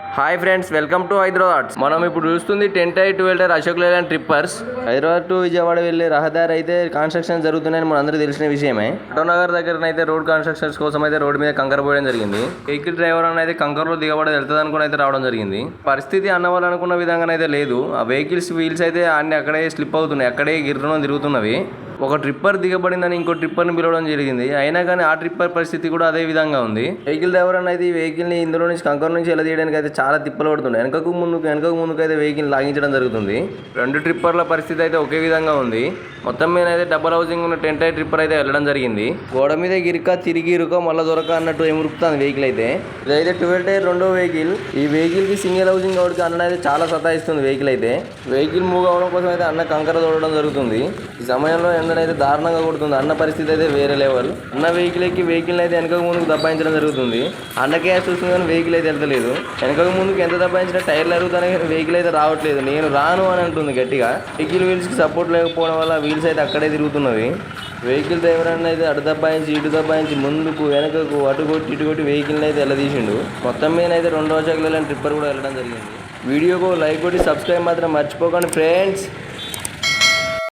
Hi friends welcome to Hyderabad మనం ఇప్పుడు చూస్తుంది ten tyre twelve tyre Ashok Leyland trippers. Hyderabad to Vijayawada వెళ్ళే రహదారి అయితే కన్స్ట్రక్షన్ జరుగుతున్నాయని మన అందరికీ తెలిసిన విషయమే. ఆటోనగర్ దగ్గర అయితే రోడ్ కన్స్ట్రక్షన్స్ కోసం అయితే రోడ్ మీద కంకర పోయడం జరిగింది. వెహికల్ డ్రైవర్ అని అయితే కంకర్లో దిగబడి వెళ్తుంది అనుకుని అయితే రావడం జరిగింది. పరిస్థితి అన్నవాళ్ళు అనుకున్న విధంగానైతే లేదు. ఆ వెహికల్స్ వీల్స్ అయితే అన్ని అక్కడే స్లిప్ అవుతున్నాయి. అక్కడే గిర్రను తిరుగుతున్నవి. ఒక ట్రిప్పర్ దిగబడిందని ఇంకో ట్రిప్పర్ని పిలవడం జరిగింది. అయినా కానీ ఆ ట్రిప్పర్ పరిస్థితి కూడా అదే విధంగా ఉంది. వెహికల్ డ్రైవర్ అనేది ఈ వెహికల్ని ఇందులో నుంచి కంకర్ నుంచి ఎలా తీయడానికి అయితే చాలా తిప్పలు పడుతుంది వెనకకు ముందుకు వెనకకు ముందుకు అయితే వెహికల్ లాగించడం జరుగుతుంది. రెండు ట్రిప్పర్ల పరిస్థితి అయితే ఒకే విధంగా ఉంది. మొత్తం మీద అయితే డబల్ హౌసింగ్ ఉన్న టెంట్ అయి ట్రిప్పర్ అయితే వెళ్ళడం జరిగింది. గోడ మీద గిరిక తిరిగి ఇరుక మళ్ళీ దొరక అన్నట్టు ఎమురుకుతుంది వెహికల్ అయితే. ఇదైతే ట్వెల్వ్ టైర్ రెండో వెహికల్ ఈ వెహికల్కి సింగిల్ హౌసింగ్ కాబట్టి అన్న అయితే చాలా సతాయిస్తుంది వెహికల్ అయితే. వెహికల్ మూవ్ అవడం కోసం అయితే అన్న కంకర తోడడం జరుగుతుంది. ఈ సమయంలో ఎండనైతే దారుణంగా కొడుతుంది. అన్న పరిస్థితి అయితే వేరే లెవెల్ అన్న వెహికల్ ఎక్కి వెహికల్ అయితే వెనక ముందుకు దబ్బాయించడం జరుగుతుంది. అన్నకే చూస్తుంది కానీ వెహికల్ అయితే వెళ్తలేదు. వెనక ముందుకు ఎంత దబ్బాయించినా టైర్లు అరుగుతానే వెహికల్ అయితే రావట్లేదు. నేను రాను అని అంటుంది గట్టిగా. వెహికల్ వీల్స్కి సపోర్ట్ లేకపోవడం వల్ల వీల్స్ అయితే అక్కడే తిరుగుతున్నవి. వెహికల్ డ్రైవర్ అన్న అయితే అటు దబ్బాయించి ఇటు దబ్బాయించి ముందుకు వెనకకు అటు కొట్టి ఇటు కొట్టి వెహికల్ని అయితే వెళ్ళదీసిండు మొత్తం మీద అయితే రోజులకు వెళ్ళాలంటే ట్రిప్పర్ కూడా వెళ్ళడం జరిగింది. వీడియోకు లైక్ కొట్టి సబ్స్క్రైబ్ మాత్రం మర్చిపోకండి ఫ్రెండ్స్.